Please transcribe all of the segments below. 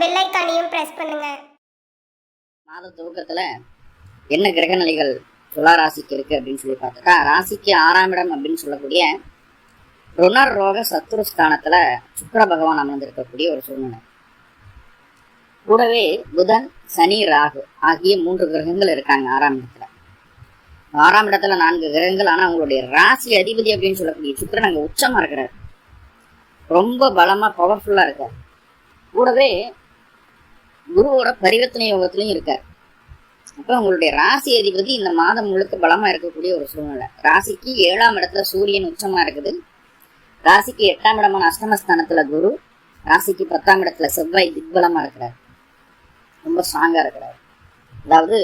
Bell ஐக்கானையும் press பண்ணுங்க. மாத துவக்கத்துல என்ன கிரக நிலைகள் துலா ராசிக்கு இருக்கு அப்படின்னு சொல்லி பார்த்துட்டா ராசிக்கு ஆறாம் இடம் அப்படின்னு சொல்லக்கூடிய ருணர் ரோக சத்துருஸ்தானத்துல சுக்கர பகவான் அமர்ந்திருக்கக்கூடிய ஒரு சூழ்நிலை. கூடவே புதன் சனி ராகு ஆகிய மூன்று கிரகங்கள் இருக்காங்க ஆறாம் இடத்துல. ஆறாம் இடத்துல நான்கு கிரகங்கள் ஆனா அவங்களுடைய ராசி அதிபதி அப்படின்னு சொல்லக்கூடிய சுக்கரன் அங்க உச்சமா இருக்கிறார். ரொம்ப பலமா பவர்ஃபுல்லா இருக்கார். கூடவே குருவோட பரிவர்த்தனை யோகத்திலையும் இருக்கார். அப்போ உங்களுடைய ராசி அதிபதி இந்த மாதம் முழுக்க பலமா இருக்கக்கூடிய ஒரு சூழ்நிலை. ராசிக்கு ஏழாம் இடத்துல சூரியன் உச்சமா இருக்குது. ராசிக்கு எட்டாம் இடமான அஷ்டமஸ்தானத்துல குரு. ராசிக்கு பத்தாம் இடத்துல செவ்வாய் திக்பலமா இருக்கிறார். ரொம்ப ஸ்ட்ராங்கா இருக்கிறார். அதாவது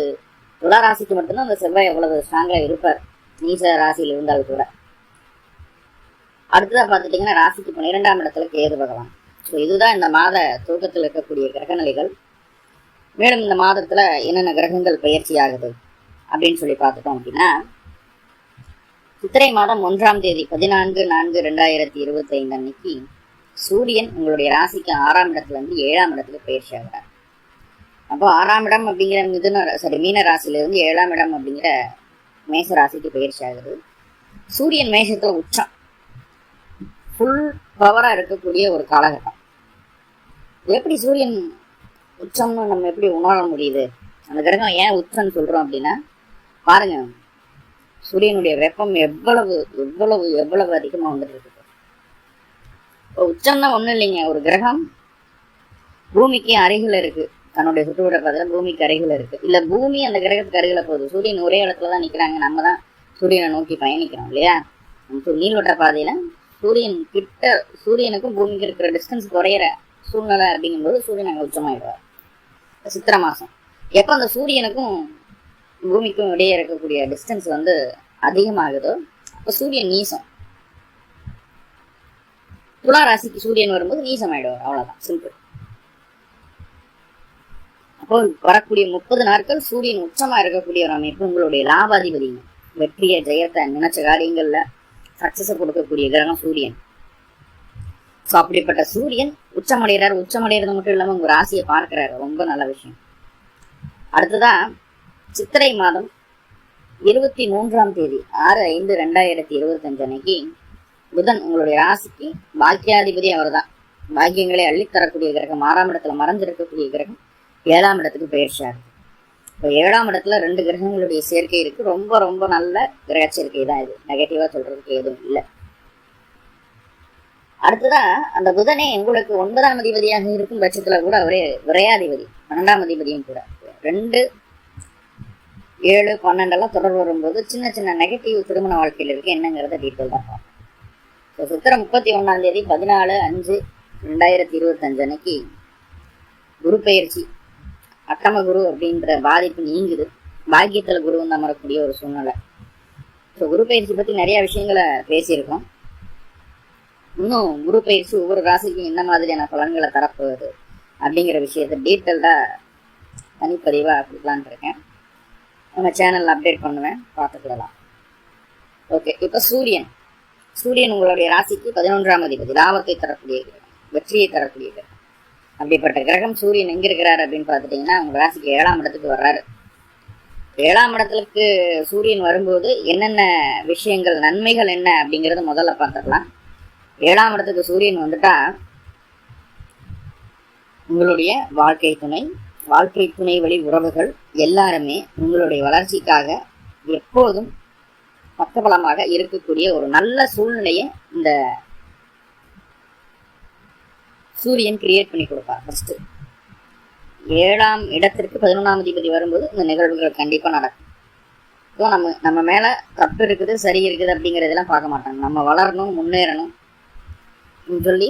துலா ராசிக்கு மட்டும்தான் அந்த செவ்வாய் எவ்வளவு ஸ்ட்ராங்கா இருப்பார். நீச ராசியில் இருந்தால் கூட. அடுத்ததா பார்த்துட்டீங்கன்னா ராசிக்கு பன்னிரெண்டாம் இடத்துல கேது பகவான். ஸோ இதுதான் இந்த மாத தூக்கத்தில் இருக்கக்கூடிய கிரகநிலைகள். மேலும் இந்த மாதத்துல என்னென்ன கிரகங்கள் பயிற்சி ஆகுது அப்படின்னு சொல்லி பார்த்துட்டோம் அப்படின்னா சித்திரை மாதம் ஒன்றாம் தேதி பதினான்கு நான்கு ரெண்டாயிரத்தி இருபத்தி ஐந்து அன்னைக்கு சூரியன் உங்களுடைய ராசிக்கு ஆறாம் இடத்துல இருந்து ஏழாம் இடத்துல பயிற்சி ஆகிறார். அப்போ ஆறாம் இடம் அப்படிங்கிற மிதுன சாரி மீன ராசியிலிருந்து ஏழாம் இடம் அப்படிங்கிற மேச ராசிக்கு பயிற்சி ஆகுது. சூரியன் மேஷத்துல உச்சம். ஃபுல் பவரா இருக்கக்கூடிய ஒரு காலகட்டம். எப்படி சூரியன் உச்சம்னு நம்ம எப்படி உணர முடியுது? அந்த கிரகம் ஏன் உச்சம்னு சொல்றோம் அப்படின்னா பாருங்க சூரியனுடைய வெப்பம் எவ்வளவு எவ்வளவு எவ்வளவு அதிகமா வந்துட்டு இருக்குது இப்போ உச்சம்னா ஒண்ணும் இல்லைங்க. ஒரு கிரகம் பூமிக்கு அருகில் இருக்கு. தன்னுடைய சுற்றுவட்டத்தில் பூமிக்கு அருகில் இருக்கு. இல்ல பூமி அந்த கிரகத்துக்கு அருகில போகுது. சூரியன் ஒரே இடத்துல தான் நிக்கிறாங்க. நம்ம தான் சூரியனை நோக்கி பயணிக்கிறோம் இல்லையா? நம்ம நீள்வட்ட பாதையில சூரியன் கிட்ட சூரியனுக்கும் பூமிக்கு இருக்கிற டிஸ்டன்ஸ் குறையிற சூழ்நிலை அப்படிங்கும்போது சூரியன் அங்கே உச்சமாயிடுவார். சித்திரை மாசம். எப்போ அந்த சூரியனுக்கும் பூமிக்கும் இடையே இருக்கக்கூடிய டிஸ்டன்ஸ் வந்து அதிகமாகுதோ அப்போ சூரியன் நீசம். துலா ராசிக்கு சூரியன் வரும்போது நீசம் ஆயிடுவார் அவ்வளவுதான் சிம்பிள் அப்போ வரக்கூடிய முப்பது நாட்கள் சூரியன் உச்சமா இருக்கக்கூடிய ஒரு அமைப்பு உங்களுடைய லாபாதிபதிங்க. வெற்றியை ஜெயத்தை நினைச்ச காரியங்கள்ல சக்சஸை கொடுக்கக்கூடிய கிரகம் சூரியன். ஸோ அப்படிப்பட்ட சூரியன் உச்சமடைகிறார். உச்சமடைகிறது மட்டும் இல்லாமல் உங்க ராசியை பார்க்கிறாரு. ரொம்ப நல்ல விஷயம். அடுத்ததா சித்திரை மாதம் இருபத்தி மூன்றாம் தேதி ஆறு ஐந்து ரெண்டாயிரத்தி இருபத்தஞ்சு அன்னைக்கு புதன் உங்களுடைய ராசிக்கு பாக்கியாதிபதி அவர்தான். பாக்கியங்களை அள்ளித்தரக்கூடிய கிரகம் ஆறாம் இடத்துல மறைஞ்சிருக்கக்கூடிய கிரகம் ஏழாம் இடத்துக்கு பயிற்சியாரு இப்போ ஏழாம் இடத்துல ரெண்டு கிரகங்களுடைய சேர்க்கை இருக்கு. ரொம்ப ரொம்ப நல்ல கிரக சேர்க்கை தான் இது. நெகட்டிவா சொல்றதுக்கு எதுவும் இல்லை. அடுத்ததா அந்த புதனே உங்களுக்கு ஒன்பதாம் அதிபதியாக இருக்கும் பட்சத்துல கூட அவரே விரையாதிபதி பன்னெண்டாம் அதிபதியும் கூட. ரெண்டு ஏழு பன்னெண்டெல்லாம் தொடர்பு வரும்போது சின்ன சின்ன நெகட்டிவ் திருமண வாழ்க்கையில் இருக்கு என்னங்கிறத டீட்டெயில் தான் பார்ப்போம். ஸோ சித்திரம் முப்பத்தி ஒன்றாம் தேதி பதினாலு அஞ்சு ரெண்டாயிரத்தி இருபத்தஞ்சு அன்னைக்கு குரு பயிற்சி அட்டம குரு அப்படின்ற பாதிப்பு நீங்குது. பாக்கியத்தில் குரு வந்து அமரக்கூடிய ஒரு சூழ்நிலை. ஸோ குரு பயிற்சி பற்றி நிறைய விஷயங்களை பேசியிருக்கோம். இன்னும் குரு பயிற்சி ஒவ்வொரு ராசிக்கும் என்ன மாதிரியான பலன்களை தரப்போகுது அப்படிங்கிற விஷயத்தை டீட்டெயில்டாக தனிப்பதிவாக கொடுக்கலான் இருக்கேன். நம்ம சேனல் அப்டேட் பண்ணுவேன் பார்த்துக்கலாம் ஓகே இப்போ சூரியன். சூரியன் உங்களுடைய ராசிக்கு பதினொன்றாம் அதிபதி லாபத்தை தரக்கூடிய கிரகம் வெற்றியை தரக்கூடிய கிரகம். அப்படிப்பட்ட கிரகம் சூரியன் எங்க இருக்கிறாரு அப்படின்னு பார்த்துட்டீங்கன்னா உங்க ராசிக்கு ஏழாம் இடத்துக்கு வர்றாரு. ஏழாம் இடத்துக்கு சூரியன் வரும்போது என்னென்ன விஷயங்கள் நன்மைகள் என்ன அப்படிங்கறது முதல்ல பார்த்துக்கலாம் ஏழாம் இடத்துக்கு சூரியன் வந்துட்டா உங்களுடைய வாழ்க்கை துணை வாழ்க்கை துணை வழி உறவுகள் எல்லாருமே உங்களுடைய வளர்ச்சிக்காக எப்போதும் பக்கபலமாக இருக்கக்கூடிய ஒரு நல்ல சூழ்நிலையை இந்த சூரியன் கிரியேட் பண்ணி கொடுப்பார் ஃபர்ஸ்ட் ஏழாம் இடத்திற்கு பதினொன்றாம் அதிபதி வரும்போது இந்த நிகழ்வுகள் கண்டிப்பாக நடக்கும். ஸோ நம்ம நம்ம மேலே தப்பு இருக்குது சரி இருக்குது அப்படிங்கிறதெல்லாம் பார்க்க மாட்டாங்க. நம்ம வளரணும் முன்னேறணும். சொல்லி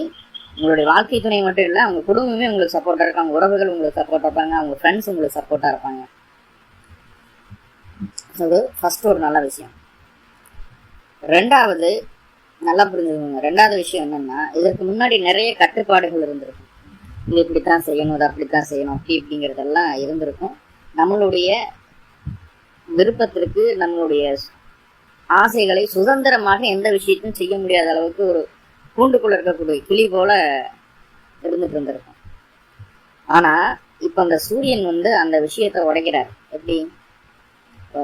உங்களுடைய வாழ்க்கை துணை மட்டும் இல்லை அவங்க குடும்பமே உங்களுக்கு சப்போர்ட்டாக இருக்கும் அவங்க உறவுகள் உங்களுக்கு சப்போர்ட்டாக இருப்பாங்க அவங்க ஃப்ரெண்ட்ஸ் உங்களுக்கு சப்போர்ட்டாக இருப்பாங்க. அது ஃபர்ஸ்ட் ஒரு நல்ல விஷயம். ரெண்டாவது நல்லா புரிஞ்சுக்கோங்க. ரெண்டாவது விஷயம் என்னென்னா இதற்கு முன்னாடி நிறைய கட்டுப்பாடுகள் இருந்திருக்கும். இது இப்படித்தான் செய்யணும் இது அப்படித்தான் செய்யணும் அப்படி இப்படிங்கிறதெல்லாம் இருந்திருக்கும். நம்மளுடைய விருப்பத்திற்கு நம்மளுடைய ஆசைகளை சுதந்திரமாக எந்த விஷயத்தையும் செய்ய முடியாத அளவுக்கு ஒரு கூண்டுக்குள்ளே இருக்கக்கூடிய கிளி போல இருந்துட்டு இருந்திருக்கும். ஆனால் இப்போ அந்த சூரியன் வந்து அந்த விஷயத்தை உடைக்கிறார். எப்படி? இப்போ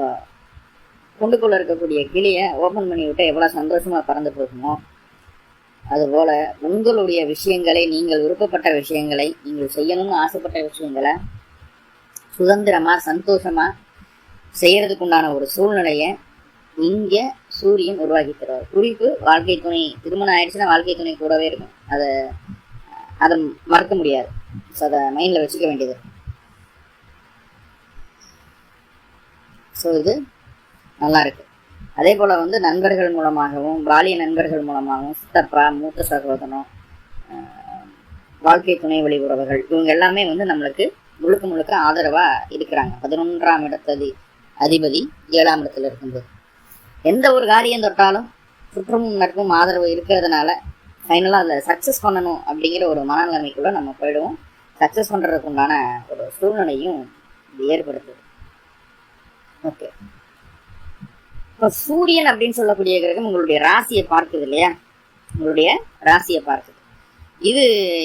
கூண்டுக்குள்ளே இருக்கக்கூடிய கிளியை ஓப்பன் பண்ணி விட்டு எவ்வளோ சந்தோஷமாக பறந்து போகுமோ? அதுபோல் உங்களுடைய விஷயங்களை நீங்கள் விருப்பப்பட்ட விஷயங்களை நீங்கள் செய்யணும்னு ஆசைப்பட்ட விஷயங்களை சுதந்திரமாக சந்தோஷமாக செய்கிறதுக்குண்டான ஒரு சூழ்நிலையை இங்க சூரியன் உருவாக்கி தருவார் குறிப்பு வாழ்க்கை துணை. திருமணம் ஆயிடுச்சுன்னா வாழ்க்கை துணை கூடவே இருக்கும். அதை அதை மறக்க முடியாது. ஸோ அதை மைண்டில் வச்சுக்க வேண்டியது. ஸோ இது நல்லா இருக்கு. அதே போல வந்து நண்பர்கள் மூலமாகவும் பாலிய நண்பர்கள் மூலமாகவும் சித்தப்பா மூத்த சகோதரனும் ஆஹ், வாழ்க்கை துணை வழி உறவுகள் இவங்க எல்லாமே வந்து நம்மளுக்கு முழுக்க முழுக்க ஆதரவா இருக்கிறாங்க. பதினொன்றாம் இடத்ததி அதிபதி ஏழாம் இடத்துல இருக்கும்போது. எந்த ஒரு காரியம் தொட்டாலும் சுற்றமும் நட்பும் ஆதரவு இருக்கிறதுனால ஃபைனலாக அதில் சக்ஸஸ் பண்ணணும் அப்படிங்கிற ஒரு மனநிலைமைக்குள்ள நம்ம போயிடுவோம். சக்ஸஸ் பண்ணுறதுக்கு உண்டான ஒரு சூழ்நிலையும் இது ஏற்படுத்துது ஓகே இப்போ சூரியன் அப்படின்னு சொல்லக்கூடிய கிரகம் உங்களுடைய ராசியை பார்க்குது இல்லையா? உங்களுடைய ராசியை பார்க்குது. இது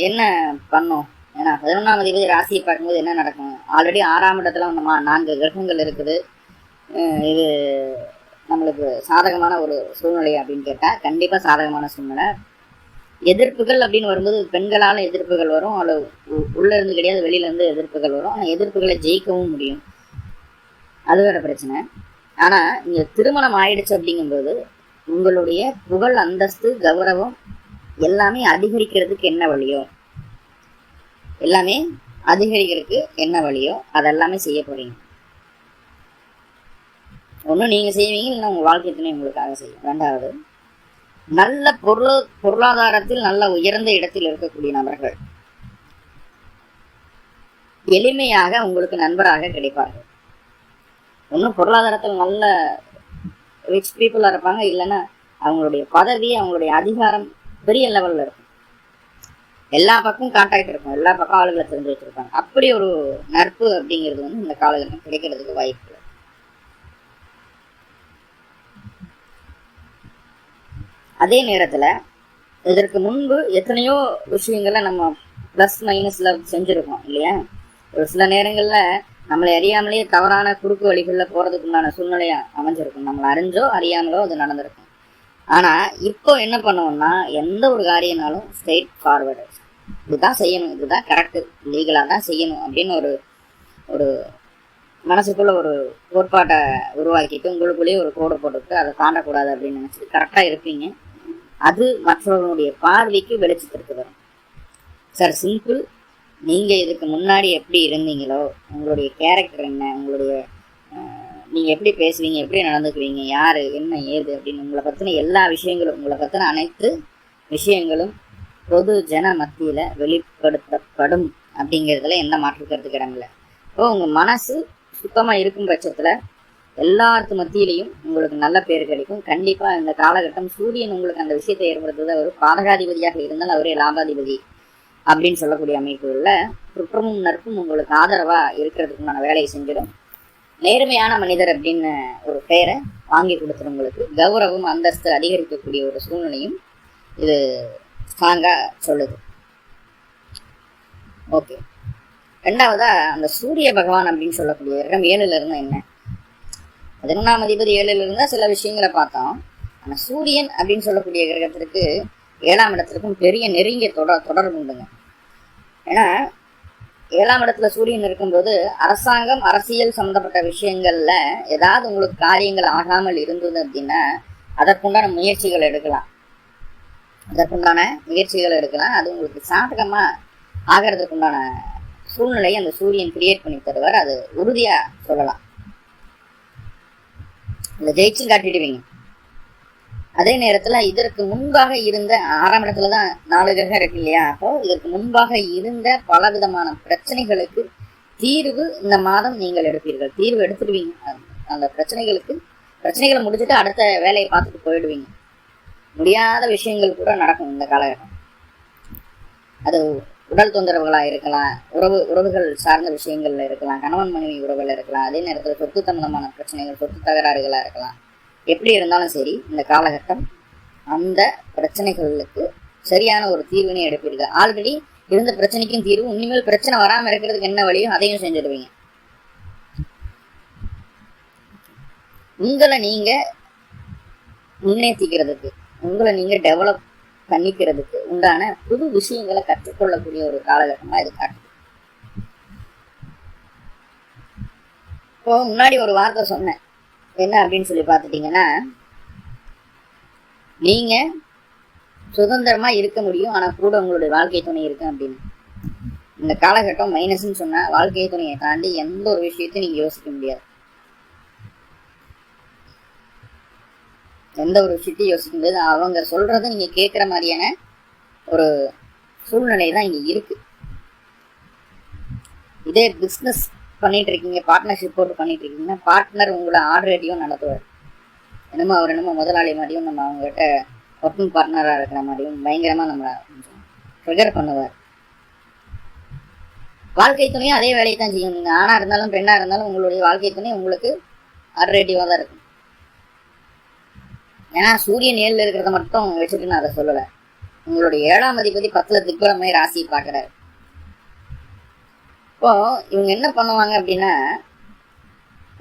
என்ன பண்ணும்? ஏன்னா பதினொன்றாம் அதிபதி ராசியை பார்க்கும்போது என்ன நடக்கும்? ஆல்ரெடி ஆறாம் இடத்துல வந்து நான்கு கிரகங்கள் இருக்குது. இது நம்மளுக்கு சாதகமான ஒரு சூழ்நிலை அப்படின்னு கேட்டால் கண்டிப்பாக சாதகமான சூழ்நிலை. எதிர்ப்புகள் அப்படின்னு வரும்போது பெண்களால் எதிர்ப்புகள் வரும் அல்ல உள்ளேருந்து இருந்து கிடையாது வெளியிலேருந்து எதிர்ப்புகள் வரும். ஆனால் எதிர்ப்புகளை ஜெயிக்கவும் முடியும். அது வேற பிரச்சனை. ஆனால் இங்கே திருமணம் ஆயிடுச்சு அப்படிங்கும்போது உங்களுடைய புகழ் அந்தஸ்து கௌரவம் எல்லாமே அதிகரிக்கிறதுக்கு என்ன வழியோ எல்லாமே அதிகரிக்கிறதுக்கு என்ன வழியோ அதெல்லாமே செய்ய போகிறீங்க ஒண்ணு நீங்க செய்வீங்க இல்லைன்னா உங்க வாழ்க்கை துணை உங்களுக்காக செய்யும்? ரெண்டாவது நல்ல பொருள் பொருளாதாரத்தில் நல்ல உயர்ந்த இடத்தில் இருக்கக்கூடிய நபர்கள். எளிமையாக உங்களுக்கு நண்பராக கிடைப்பார்கள். ஒன்றும் பொருளாதாரத்தில் நல்ல ரிச் பீப்புளாக இருப்பாங்க இல்லைன்னா அவங்களுடைய பதவி அவங்களுடைய அதிகாரம் பெரிய லெவலில் இருக்கும். எல்லா பக்கமும் கான்டாக்ட் இருக்கும். எல்லா பக்கம் ஆளுகளை தெரிஞ்சு வச்சுருப்பாங்க. அப்படி ஒரு நட்பு அப்படிங்கிறது வந்து இந்த காலகட்டம் கிடைக்கிறதுக்கு வாய்ப்பு இல்லை. அதே நேரத்தில் இதற்கு முன்பு எத்தனையோ விஷயங்களை நம்ம ப்ளஸ் மைனஸில் செஞ்சுருக்கோம் இல்லையா? ஒரு சில நேரங்களில் நம்மளை அறியாமலேயே தவறான குறுக்கு வழிகளில் போகிறதுக்கு உண்டான சூழ்நிலையா அமைஞ்சிருக்கும். நம்மளை அறிஞ்சோ அறியாமலோ அது நடந்திருக்கும். ஆனால் இப்போ என்ன பண்ணுவோம்னா எந்த ஒரு காரியம்னாலும் ஸ்ட்ரெயிட் ஃபார்வர்டு இதுதான் செய்யணும் இதுதான் கரெக்டு லீகலாக தான் செய்யணும் அப்படின்னு ஒரு ஒரு மனசுக்குள்ள ஒரு கோட்பாட்டை உருவாக்கிட்டு உங்களுக்குள்ளேயே ஒரு கோடு போட்டுக்கிட்டு அதை தாண்டக்கூடாது அப்படின்னு நினச்சிட்டு கரெக்டாக இருப்பீங்க. அது மற்றவர்களுடைய பார்வைக்கு வெளிச்சத்திற்கு வரும். சார் சிம்பிள் நீங்கள் இதுக்கு முன்னாடி எப்படி இருந்தீங்களோ உங்களுடைய கேரக்டர் என்ன உங்களுடைய நீங்கள் எப்படி பேசுவீங்க எப்படி நடந்துக்குவீங்க யார் என்ன ஏது அப்படின்னு உங்களை பற்றின எல்லா விஷயங்களும் உங்களை பற்றின அனைத்து விஷயங்களும் பொது ஜன மத்தியில் வெளிப்படுத்தப்படும் அப்படிங்கிறதுல எந்த மாற்று கருத்து இப்போ உங்கள் மனசு சுத்தமாக இருக்கும் பட்சத்தில் எல்லாத்து மத்தியிலையும் உங்களுக்கு நல்ல பேர் கிடைக்கும். கண்டிப்பா இந்த காலகட்டம் சூரியன் உங்களுக்கு அந்த விஷயத்தை ஏற்படுத்துவது அவர் பாதகாதிபதியாக இருந்தால் அவரே லாபாதிபதி அப்படின்னு சொல்லக்கூடிய அமைப்புகளில் குற்றமும் நற்பும் உங்களுக்கு ஆதரவா இருக்கிறதுக்குண்டான வேலையை செஞ்சிடும். நேர்மையான மனிதர் அப்படின்னு ஒரு பெயரை வாங்கி கொடுத்துரும் உங்களுக்கு. கௌரவம் அந்தஸ்து அதிகரிக்கக்கூடிய ஒரு சூழ்நிலையும் இது ஸ்ட்ராங்கா சொல்லுது. ஓகே ரெண்டாவதா அந்த சூரிய பகவான் அப்படின்னு சொல்லக்கூடிய கிரகம் ஏழுல இருந்தா என்ன? பதினொன்றாம் அதிபதி ஏழில் இருந்தா சில விஷயங்களை பார்த்தோம் ஆனால் சூரியன் அப்படின்னு சொல்லக்கூடிய கிரகத்திற்கு ஏழாம் இடத்திற்கும் பெரிய நெருங்கிய தொடர் தொடர்பு உண்டுங்க. ஏன்னா ஏழாம் இடத்துல சூரியன் இருக்கும்போது அரசாங்கம் அரசியல் சம்மந்தப்பட்ட விஷயங்களில் ஏதாவது உங்களுக்கு காரியங்கள் ஆகாமல் இருந்தது அப்படின்னா அதற்குண்டான முயற்சிகள் எடுக்கலாம். அதற்குண்டான முயற்சிகள் எடுக்கலாம். அது உங்களுக்கு சாதகமாக ஆகிறதுக்குண்டான சூழ்நிலையை அந்த சூரியன் கிரியேட் பண்ணி தருவார். அது உறுதியாக சொல்லலாம். இந்த ஜெயிச்சு காட்டிடுவீங்க. அதே நேரத்துல இதற்கு முன்பாக இருந்த ஆறாம் இடத்துல தான் நாலு கிரகம் இருக்கு இல்லையா? அப்போ இதற்கு முன்பாக இருந்த பல விதமான பிரச்சனைகளுக்கு தீர்வு இந்த மாதம் நீங்கள் எடுப்பீர்கள். தீர்வு எடுத்துடுவீங்க. அந்த பிரச்சனைகளுக்கு பிரச்சனைகளை முடிச்சுட்டு அடுத்த வேலையை பார்த்துட்டு போயிடுவீங்க. முடியாத விஷயங்கள் கூட நடக்கும் இந்த காலகட்டம். அது உடல் தொந்தரவுகளா இருக்கலாம் உறவு உறவுகள் சார்ந்த விஷயங்கள்ல இருக்கலாம் கணவன் மனைவி உறவுகள் இருக்கலாம். அதே நேரத்தில் சொத்து சம்பந்தமான பிரச்சனைகள் சொத்து தகராறுகளா இருக்கலாம். எப்படி இருந்தாலும் சரி இந்த காலகட்டம் அந்த பிரச்சனைகளுக்கு சரியான ஒரு தீர்வினை எடுப்பீர்கள் ஆல்ரெடி இருந்த பிரச்சனைக்கும் தீர்வு இனிமேல் பிரச்சனை வராம இருக்கிறதுக்கு என்ன வழியோ அதையும் செஞ்சிடுவீங்க. உங்களை நீங்க முன்னேற்றிக்கிறதுக்கு உங்களை நீங்க டெவலப் கண்ணிக்கிறதுக்கு உண்டான புது விஷயங்களை கற்றுக்கொள்ளக்கூடிய ஒரு காலகட்டமா இது காட்டுது. இப்போ முன்னாடி ஒரு வார்த்தை சொன்னேன். என்ன அப்படின்னு சொல்லி பார்த்துட்டீங்கன்னா நீங்க சுதந்திரமா இருக்க முடியும் ஆனா கூட உங்களுடைய வாழ்க்கை துணை இருக்கு அப்படின்னு. இந்த காலகட்டம் மைனஸ்ன்னு சொன்னா வாழ்க்கை துணையை தாண்டி எந்த ஒரு விஷயத்தையும் நீங்க யோசிக்க முடியாது. எந்த ஒரு விஷயத்தையும் யோசிக்க முடியாது அவங்க சொல்றதை நீங்க கேட்குற மாதிரியான ஒரு சூழ்நிலை தான் இங்க இருக்கு. இதே பிஸ்னஸ் பண்ணிட்டு இருக்கீங்க பார்ட்னர்ஷிப் போட்டு பண்ணிட்டு இருக்கீங்கன்னா பார்ட்னர் உங்களை ஆல்ரெடியும் நடத்துவார். என்னமோ அவர் என்னமோ முதலாளி மாதிரியும் நம்ம அவங்ககிட்ட ஒர்க்கிங் பார்ட்னராக இருக்கிற மாதிரியும் பயங்கரமாக நம்மளை கொஞ்சம் ட்ரிகர் பண்ணுவார். வாழ்க்கை துணையும் அதே வேலையை தான் செய்யும். நீங்கள் ஆணாக இருந்தாலும் பெண்ணாக இருந்தாலும் உங்களுடைய வாழ்க்கை துணை உங்களுக்கு ஆல்ரெடியாக தான் இருக்கும். ஏன்னா சூரியன் ஏழில் இருக்கிறத மட்டும் வச்சுட்டு நான் அதை சொல்லலை. உங்களுடைய ஏழாம் அதிபதி பத்துல திக்குறமே ராசியை பார்க்குறாரு. இப்போ இவங்க என்ன பண்ணுவாங்க அப்படின்னா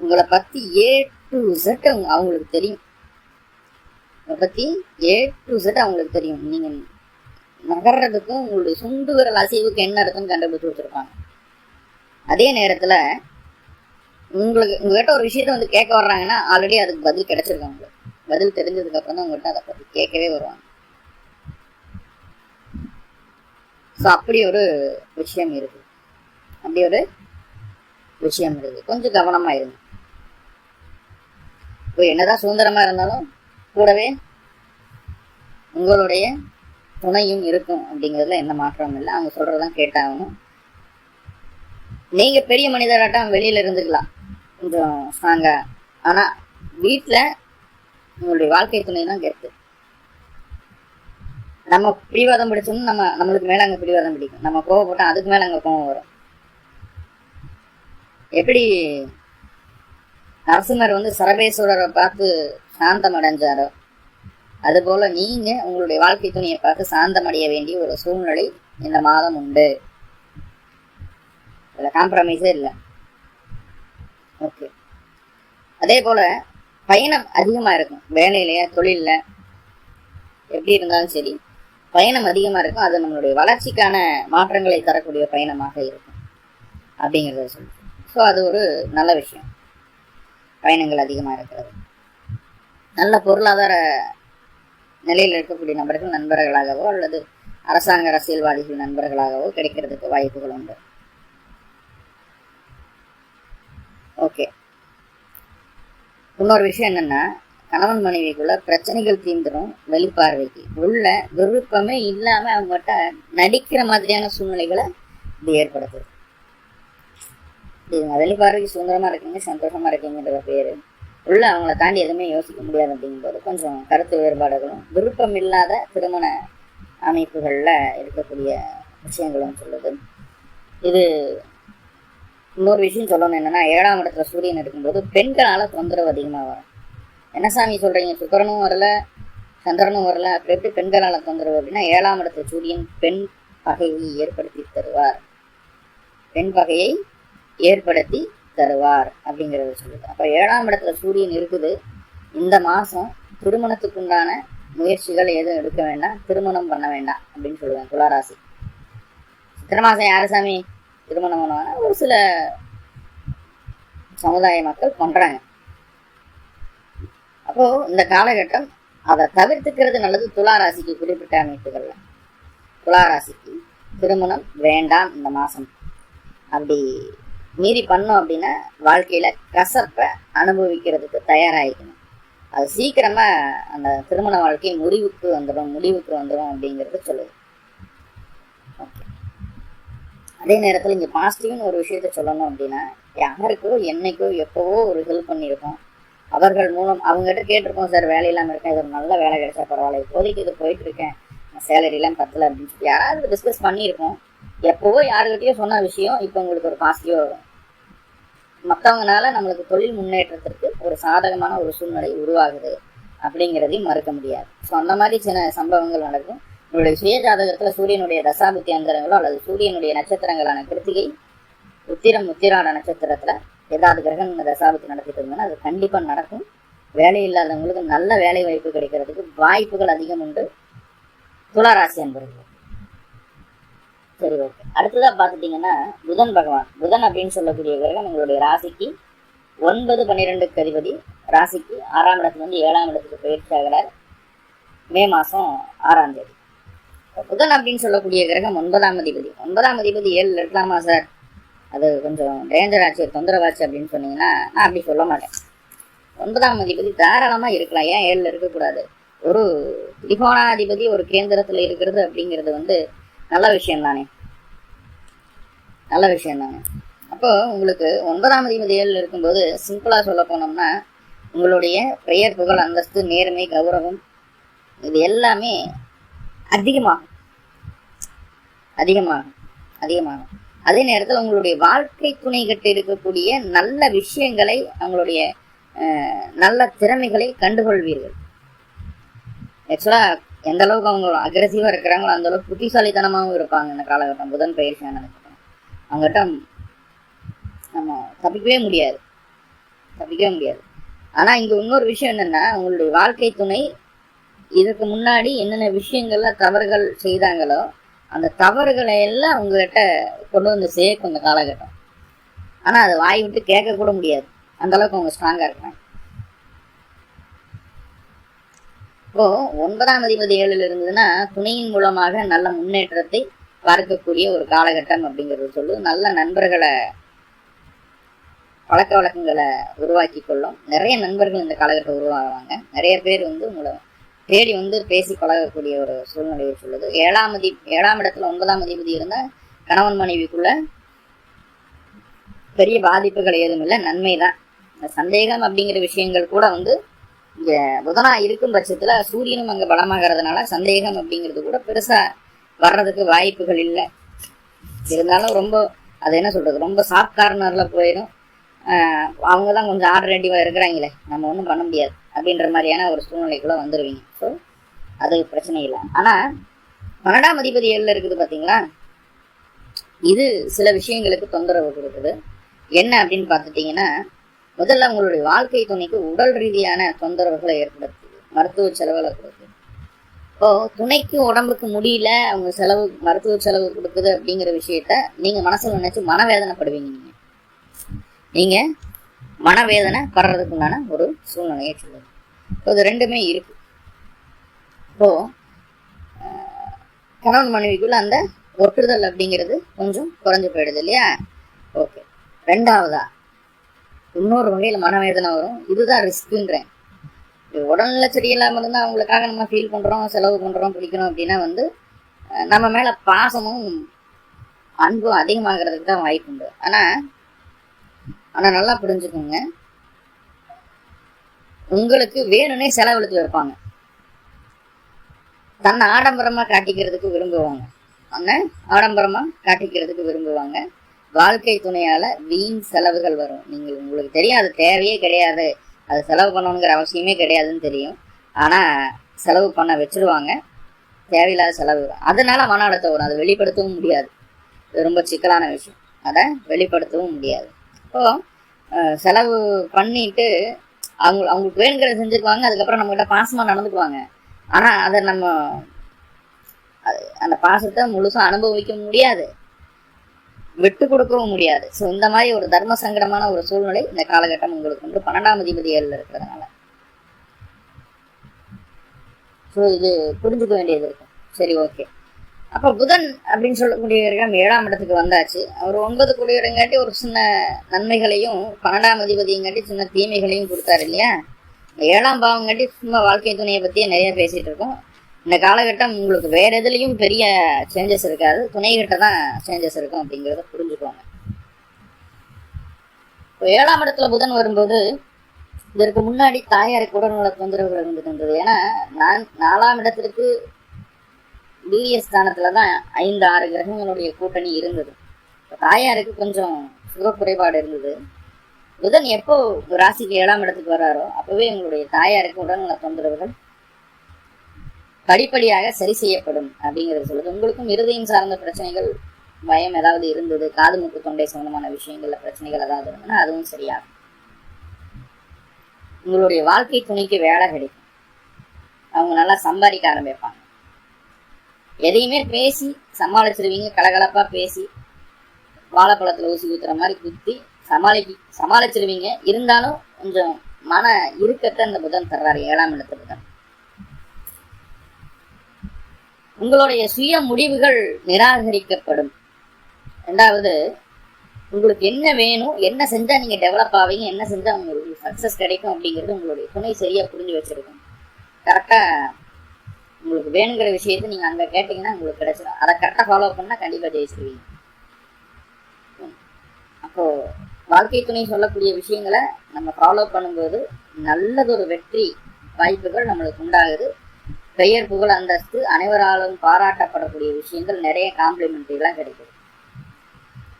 உங்களை பற்றி ஏ டு செட் அவங்களுக்கு தெரியும். உங்களை பற்றி ஏ டு செட் அவங்களுக்கு தெரியும். நீங்கள் நகர்றதுக்கும் உங்களுடைய சுண்டு விரல் அசைவுக்கு என்ன இருக்குன்னு கண்டுபிடிச்சு வச்சுருப்பாங்க அதே நேரத்தில் உங்களுக்கு உங்ககிட்ட ஒரு விஷயத்த வந்து கேட்க வர்றாங்கன்னா ஆல்ரெடி அதுக்கு பதில் கிடைச்சிருக்கு அவங்களுக்கு பதில் தெரிஞ்சதுக்கு அப்புறம் தான் உங்கள்கிட்ட அதை பற்றி கேட்கவே வருவாங்க. ஸோ அப்படி ஒரு விஷயம் இருக்கு. அப்படி ஒரு விஷயம் இருக்கு. கொஞ்சம் கவனமா இருங்க. இப்போ என்னதான் சுதந்திரமா இருந்தாலும் கூடவே உங்களுடைய துணையும் இருக்கும் அப்படிங்கிறதுல எந்த மாற்றமும் இல்லை. அவங்க சொல்றதெல்லாம் கேட்டாகணும். நீங்க பெரிய மனிதராட்டம் வெளியில இருந்துக்கலாம். கொஞ்சம் ஸ்ட்ராங்கா ஆனா வீட்டுல உங்களுடைய வாழ்க்கை துணை தான் கெத்து நம்ம பிடிவாதம் பிடிச்சோம்னா நம்ம நம்மளுக்கு மேல அங்க பிடிவாதம் பிடிக்கும். நம்ம கோவப்பட்டா அதுக்கு மேல அங்க கோவம் வரும். எப்படி நரசிம்மர் வந்து சரபேஸ்வரரை பார்த்து சாந்தம் அடைஞ்சாரோ அதுபோல நீங்க உங்களுடைய வாழ்க்கை துணையை பார்த்து சாந்தம் அடைய வேண்டிய ஒரு சூழ்நிலை இந்த மாதம் உண்டு. இதுல காம்ப்ரமைஸே இல்லை. ஓகே அதே போல பயணம் அதிகமா இருக்கும். வேலையிலயா தொழிலில் எப்படி இருந்தாலும் சரி. பயணம் அதிகமா இருக்கும். அது நம்மளுடைய வளர்ச்சிக்கான மாற்றங்களை தரக்கூடிய பயணமாக இருக்கும். அப்படிங்கிறத சொல்லி ஸோ அது ஒரு நல்ல விஷயம். பயணங்கள் அதிகமாக இருக்கிறது. நல்ல பொருளாதார நிலையில் இருக்கக்கூடிய நபர்கள் நண்பர்களாகவோ அல்லது அரசாங்க அரசியல்வாதிகள் நண்பர்களாகவோ கிடைக்கிறதுக்கு வாய்ப்புகள் உண்டு. ஓகே இன்னொரு விஷயம் என்னன்னா கணவன் மனைவிக்குள்ள பிரச்சனைகள் தீந்துடும் வெளிப்பார்வைக்கு. உள்ள விருப்பமே இல்லாம அவங்ககிட்ட நடிக்கிற மாதிரியான சூழ்நிலைகளை இது ஏற்படுத்துது. இது வெளிப்பார்வைக்கு சுதந்திரமா இருக்கீங்க சந்தோஷமா இருக்கீங்கன்ற பேரு. உள்ள அவங்கள தாண்டி எதுவுமே யோசிக்க முடியாது அப்படிங்கும்போது கொஞ்சம் கருத்து வேறுபாடுகளும் விருப்பம் இல்லாத திருமண அமைப்புகள்ல இருக்கக்கூடிய விஷயங்களும் சொல்லுது. இது இன்னொரு விஷயம் சொல்லணும் என்னன்னா ஏழாம் இடத்துல சூரியன் இருக்கும்போது பெண்களால தொந்தரவு அதிகமாக வரும். என்ன சாமி சொல்றீங்க? சுக்கரனும் வரல சந்திரனும் வரல. அப்படி எப்படி பெண்களால தொந்தரவு அப்படின்னா ஏழாம் இடத்துல சூரியன் பெண் பகையை ஏற்படுத்தி தருவார். பெண் பகையை ஏற்படுத்தி தருவார் அப்படிங்கிறத சொல்லுது அப்போ ஏழாம் இடத்துல சூரியன் இருக்குது. இந்த மாதம் திருமணத்துக்குண்டான முயற்சிகள் எதுவும் எடுக்க வேண்டாம். திருமணம் பண்ண வேண்டாம் அப்படின்னு சொல்லுவேன் துளாராசி. சித்திர மாதம் யாரசாமி திருமணம் பண்ணுவாங்க ஒரு சில சமுதாய மக்கள் பண்றாங்க. அப்போ இந்த காலகட்டம் அதை தவிர்த்துக்கிறது நல்லது. துளாராசிக்கு குறிப்பிட்ட அமைப்புகள்ல துளாராசிக்கு திருமணம் வேண்டாம் இந்த மாசம். அப்படி மீறி பண்ணோம் அப்படின்னா வாழ்க்கையில கசப்பை அனுபவிக்கிறதுக்கு தயாராகிக்கணும் அது சீக்கிரமா அந்த திருமண வாழ்க்கை முடிவுக்கு வந்துடும் முடிவுக்கு வந்துடும் அப்படிங்கிறது சொல்லுது ஓகே அதே நேரத்தில் இங்கே பாசிட்டிவ்னு ஒரு விஷயத்த சொல்லணும் அப்படின்னா யாருக்கோ என்னைக்கோ எப்போவோ ஒரு ஹெல்ப் பண்ணியிருக்கோம். அவர்கள் மூலம் அவங்ககிட்ட கேட்டிருக்கோம் சார் வேலை இல்லாமல் இருக்கேன் இது ஒரு நல்ல வேலை கிடைச்சா பரவாயில்ல இப்போதைக்கு இது போயிட்டுருக்கேன் சேலரிலாம் பத்தலை அப்படின்னு சொல்லி யாராவது டிஸ்கஸ் பண்ணியிருக்கோம். எப்போவோ யாருக்கிட்டயோ சொன்ன விஷயம் இப்போ உங்களுக்கு ஒரு பாசிட்டிவாக வரும். மற்றவங்கனால நம்மளுக்கு தொழில் முன்னேற்றத்திற்கு ஒரு சாதகமான ஒரு சூழ்நிலை உருவாகுது அப்படிங்கிறதையும் மறுக்க முடியாது. ஸோ அந்த மாதிரி சில சம்பவங்கள் நடக்கும். உங்களுடைய சுய ஜாதகத்துல சூரியனுடைய தசாபுத்தி அந்தரங்களோ அல்லது சூரியனுடைய நட்சத்திரங்களான கிருத்திகை உத்திரம் உத்திராட நட்சத்திரத்துல ஏதாவது கிரகம் தசாபுத்தி நடத்திட்டு இருந்தோம்னா அது கண்டிப்பா நடக்கும். வேலை இல்லாதவங்களுக்கு நல்ல வேலை வாய்ப்பு கிடைக்கிறதுக்கு வாய்ப்புகள் அதிகம் உண்டு. துளாராசி என்பது சரி ஓகே. அடுத்ததா பார்த்துட்டீங்கன்னா புதன் பகவான். புதன் அப்படின்னு சொல்லக்கூடிய கிரகம் உங்களுடைய ராசிக்கு ஒன்பது பன்னிரெண்டுக்கு அதிபதி. ராசிக்கு ஆறாம் இடத்துல இருந்து ஏழாம் இடத்துக்கு பயிற்சி ஆகிறார் மே மாதம் ஆறாம் தேதி. புதன் அப்படின்னு சொல்லக்கூடிய கிரகம் ஒன்பதாம் அதிபதி. ஒன்பதாம் அதிபதி ஏழில் இருக்கலாமா சார்? அது கொஞ்சம் டேஞ்சர் ஆச்சு தொந்தரவாச்சு அப்படின்னு சொன்னீங்கன்னா நான் அப்படி சொல்ல மாட்டேன். ஒன்பதாம் அதிபதி தாராளமா இருக்கலாம் ஏன் ஏழுல இருக்கக்கூடாது? ஒரு திரிகோணாதிபதி ஒரு கேந்திரத்துல இருக்கிறது அப்படிங்கிறது வந்து நல்ல விஷயம் தானே? நல்ல விஷயம் தானே? அப்போ உங்களுக்கு ஒன்பதாம் அதிபதி ஏழில் இருக்கும்போது சிம்பிளா சொல்ல போனோம்னா உங்களுடைய பெயர் புகழ் அந்தஸ்து நேர்மை கௌரவம் இது எல்லாமே அதிகமாகும். அதிகமாகும். அதிகமாகும். அதே நேரத்தில் உங்களுடைய வாழ்க்கை துணை கிட்ட இருக்கக்கூடிய நல்ல விஷயங்களை அவங்களுடைய அஹ், நல்ல திறமைகளை கண்டுகொள்வீர்கள். ஆக்சுவலா எந்த அளவுக்கு அவங்க அக்ரெசிவா இருக்கிறாங்களோ அந்த அளவுக்கு புத்திசாலித்தனமாகவும் இருப்பாங்க இந்த காலகட்டம் புதன் பயிற்சியான அவங்ககிட்ட நம்ம தப்பிக்கவே முடியாது. தப்பிக்கவே முடியாது. ஆனா இங்க இன்னொரு விஷயம் என்னன்னா உங்களுடைய வாழ்க்கை துணை இதுக்கு முன்னாடி என்னென்ன விஷயங்கள்ல தவறுகள் செய்தாங்களோ அந்த தவறுகளை எல்லாம் உங்ககிட்ட கொண்டு வந்து சேர்க்கும் இந்த காலகட்டம். ஆனால் அது வாய் விட்டு கேட்க கூட முடியாது. அந்த அளவுக்கு அவங்க ஸ்ட்ராங்காக இருக்காங்க. இப்போ ஒன்பதாம் அதிபதி ஏழில் இருந்ததுன்னா துணையின் மூலமாக நல்ல முன்னேற்றத்தை பார்க்கக்கூடிய ஒரு காலகட்டம் அப்படிங்கிறது சொல்லு. நல்ல நண்பர்களை பழக்க வழக்கங்களை உருவாக்கி கொள்ளும். நிறைய நண்பர்கள் இந்த காலகட்டம் உருவாகுவாங்க நிறைய பேர் வந்து உங்களை தேடி வந்து பேசி பழகக்கூடிய ஒரு சூழ்நிலையை சொல்லுது ஏழாம் அதி ஏழாம் இடத்துல ஒன்பதாம் அதிபதி இருந்தால் கணவன் மனைவிக்குள்ள பெரிய பாதிப்புகள் ஏதும் இல்லை நன்மை தான் இந்த சந்தேகம் அப்படிங்கிற விஷயங்கள் கூட வந்து இங்கே புதனா இருக்கும் பட்சத்தில் சூரியனும் அங்கே பலமாகறதுனால சந்தேகம் அப்படிங்கிறது கூட பெருசாக வர்றதுக்கு வாய்ப்புகள் இல்லை. இருந்தாலும் ரொம்ப அது என்ன சொல்கிறது ரொம்ப சாஃப்ட் கார்னரில் போயிடும் அவங்க தான் கொஞ்சம் ஆர்டர் ரெடிவாக இருக்கிறாங்களே நம்ம ஒன்றும் பண்ண முடியாது. அப்படின்ற மாதிரியான ஒரு சூழ்நிலைக்குள்ளே வந்துடுவீங்க ஸோ அது பிரச்சனை இல்லை. ஆனால் பன்னெண்டாம் அதிபதி ஏழில் இருக்குது பார்த்தீங்களா இது சில விஷயங்களுக்கு தொந்தரவு கொடுக்குது. என்ன அப்படின்னு பார்த்துட்டிங்கன்னா முதல்ல உங்களுடைய வாழ்க்கை துணைக்கு உடல் ரீதியான தொந்தரவுகளை ஏற்படுத்துது. மருத்துவ செலவுகளை கொடுக்குது. இப்போ துணைக்கு உடம்புக்கு முடியல அவங்க செலவு மருத்துவ செலவு கொடுக்குது அப்படிங்கிற விஷயத்த நீங்கள் மனசில் நினைச்சு மனவேதனைப்படுவீங்க நீங்கள் நீங்கள் மனவேதனை படுறதுக்கு உண்டான ஒரு சூழ்நிலையை சொல்லுது. இப்போ இது ரெண்டுமே இருக்கு. இப்போ கணவன் மனைவிக்குள்ள அந்த ஒட்டுதல் அப்படிங்கிறது கொஞ்சம் குறைஞ்சு போயிடுது இல்லையா? ஓகே. ரெண்டாவதா இன்னொரு வகையில மனவேதனை வரும். இதுதான் ரிஸ்க்குன்றேன். உடல்நிலை சரியில்லாம இருந்தா அவங்களுக்காக நம்ம ஃபீல் பண்றோம் செலவு பண்றோம் பிடிக்கிறோம் அப்படின்னா வந்து நம்ம மேல பாசமும் அன்பும் அதிகமாகிறதுக்கு தான் வாய்ப்பு உண்டு. ஆனா நல்லா புரிஞ்சுக்கோங்க. உங்களுக்கு வேணும்னே செலவழித்து வைப்பாங்க. தன்னை ஆடம்பரமா காட்டிக்கிறதுக்கு விரும்புவாங்க. அண்ணன் ஆடம்பரமா காட்டிக்கிறதுக்கு விரும்புவாங்க. வாழ்க்கை துணையால வீண் செலவுகள் வரும். நீங்கள் உங்களுக்கு தெரியும் அது தேவையே கிடையாது. அது செலவு பண்ணணுங்கிற அவசியமே கிடையாதுன்னு தெரியும். ஆனா செலவு பண்ண வச்சிருவாங்க. தேவையில்லாத செலவு. வரும். அதனால மன அழுத்தம் வரும். அதை வெளிப்படுத்தவும் முடியாது. இது ரொம்ப சிக்கலான விஷயம். அதை வெளிப்படுத்தவும் முடியாது. இப்போ செலவு பண்ணிட்டு அவங்க அவங்களுக்கு வேணுங்கிறத செஞ்சுக்குவாங்க அதுக்கப்புறம் நம்மகிட்ட பாசமா நடந்துக்குவாங்க. ஆனா அதை நம்ம அந்த பாசத்தை முழுசா அனுபவிக்க முடியாது. விட்டு கொடுக்கவும் முடியாது. ஸோ இந்த மாதிரி ஒரு தர்ம சங்கடமான ஒரு சூழ்நிலை இந்த காலகட்டம் உங்களுக்கு வந்து பன்னெண்டாம் அதிபதி இருக்கிறதுனால. ஸோ இது புரிஞ்சுக்க வேண்டியது இருக்கும் சரி ஓகே அப்போ புதன் அப்படின்னு சொல்லக்கூடிய கிரகம் ஏழாம் இடத்துக்கு வந்தாச்சு. அவர் ஒன்பது கூடியவரங்காட்டி ஒரு சின்ன நன்மைகளையும் பன்னெண்டாம் அதிபதியங்காட்டி சின்ன தீமைகளையும் கொடுத்தாரு இல்லையா? ஏழாம் பாவங்காட்டி சும்மா வாழ்க்கை துணையை பற்றியே நிறைய பேசிட்டு இருக்கோம். இந்த காலகட்டம் உங்களுக்கு வேற எதுலேயும் பெரிய சேஞ்சஸ் இருக்காது. துணைகிட்ட தான் சேஞ்சஸ் இருக்கும் அப்படிங்கிறத புரிஞ்சுக்கோங்க. இப்போ ஏழாம் இடத்துல புதன் வரும்போது இதற்கு முன்னாடி தாயாருக்கு உடல்நல தொந்தரவுகள் இருந்துட்டு இருந்தது ஏன்னா நான் நாலாம் இடத்திற்கு வீரிய ஸ்தானத்துல தான் ஐந்து ஆறு கிரகங்களுடைய கூட்டணி இருந்தது. தாயாருக்கு கொஞ்சம் சுக குறைபாடு இருந்தது. புதன் எப்போ ராசிக்கு ஏழாம் இடத்துக்கு வர்றாரோ அப்பவே உங்களுடைய தாயாருக்கு உடல்நல தொந்தரவுகள் படிப்படியாக சரி செய்யப்படும் அப்படிங்கிறது சொல்லுது. உங்களுக்கும் இருதயம் சார்ந்த பிரச்சனைகள் பயம் ஏதாவது இருந்தது காது மூக்கு தொண்டை சம்பந்தமான விஷயங்கள்ல பிரச்சனைகள் ஏதாவது இருந்ததுன்னா அதுவும் சரியாகும். உங்களுடைய வாழ்க்கை துணைக்கு வேலை கிடைக்கும். அவங்க நல்லா சம்பாதிக்க ஆரம்பிப்பாங்க. எதையுமே பேசி சமாளிச்சிருவீங்க கலகலப்பா பேசி வாழைப்பழத்துல ஊசி ஊத்துற மாதிரி குத்தி சமாளி சமாளிச்சிருவீங்க. இருந்தாலும் கொஞ்சம் மன இறுக்கத்தை அந்த புதன் தர்றாரு ஏழாம் இடத்து புதன். உங்களுடைய சுய முடிவுகள் நிராகரிக்கப்படும். ரெண்டாவது உங்களுக்கு என்ன வேணும் என்ன செஞ்சா நீங்க டெவலப் ஆவீங்க என்ன செஞ்சா உங்களுக்கு சக்சஸ் கிடைக்கும் அப்படிங்கிறது உங்களுடைய துணை சரியா புரிஞ்சு வச்சிருக்கும் கரெக்டா உங்களுக்கு வேணுங்கிற விஷயத்தை நீங்க அங்க கேட்டீங்கன்னா உங்களுக்கு கிடைச்சிடும் அதை கரெக்டா ஃபாலோ பண்ணா கண்டிப்பா ஜெயிச்சிருவீங்க. அப்போ வாழ்க்கை துணை சொல்லக்கூடிய விஷயங்களை நம்ம ஃபாலோ பண்ணும்போது நல்லதொரு வெற்றி வாய்ப்புகள் நம்மளுக்கு உண்டாகுது. பெயர் புகழ் அந்தஸ்து அனைவராலும் பாராட்டப்படக்கூடிய விஷயங்கள் நிறைய காம்ப்ளிமெண்ட்ரிலாம் கிடைக்குது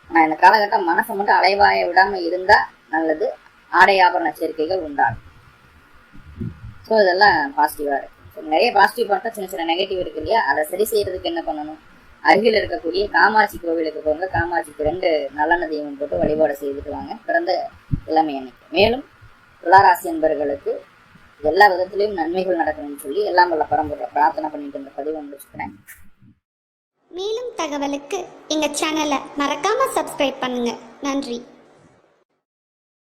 ஆனால் இந்த காலகட்டம் மனசை மட்டும் அலைவாய விடாமல் இருந்தால் நல்லது. ஆடை ஆபரண சேர்க்கைகள் உண்டாகும். ஸோ இதெல்லாம் பாசிட்டிவாக இருக்கு. நிறைய பாசிட்டிவ் பார்த்தா சின்ன சின்ன நெகட்டிவ் இருக்கு இல்லையா? அதை சரி செய்யறதுக்கு என்ன பண்ணணும்? அருகில் இருக்கக்கூடிய காமாட்சி கோவிலுக்கு போங்க. காமாட்சிக்கு ரெண்டு நல்லெண்ண தெய்வம் போட்டு வழிபாடு செய்துட்டு வாங்க. பிறந்த இளமை அன்னைக்கு. மேலும் துளாராசி என்பவர்களுக்கு எல்லா விதத்திலையும் நன்மைகள் நடக்கணும்னு சொல்லி எல்லாம் வல்ல பரம்பரை பிரார்த்தனை பண்ணிட்டு இந்த பதிவை முடிச்சுக்கிறேன். மேலும் தகவலுக்கு எங்கள் சேனலை மறக்காமல் சப்ஸ்கிரைப் பண்ணுங்கள் நன்றி.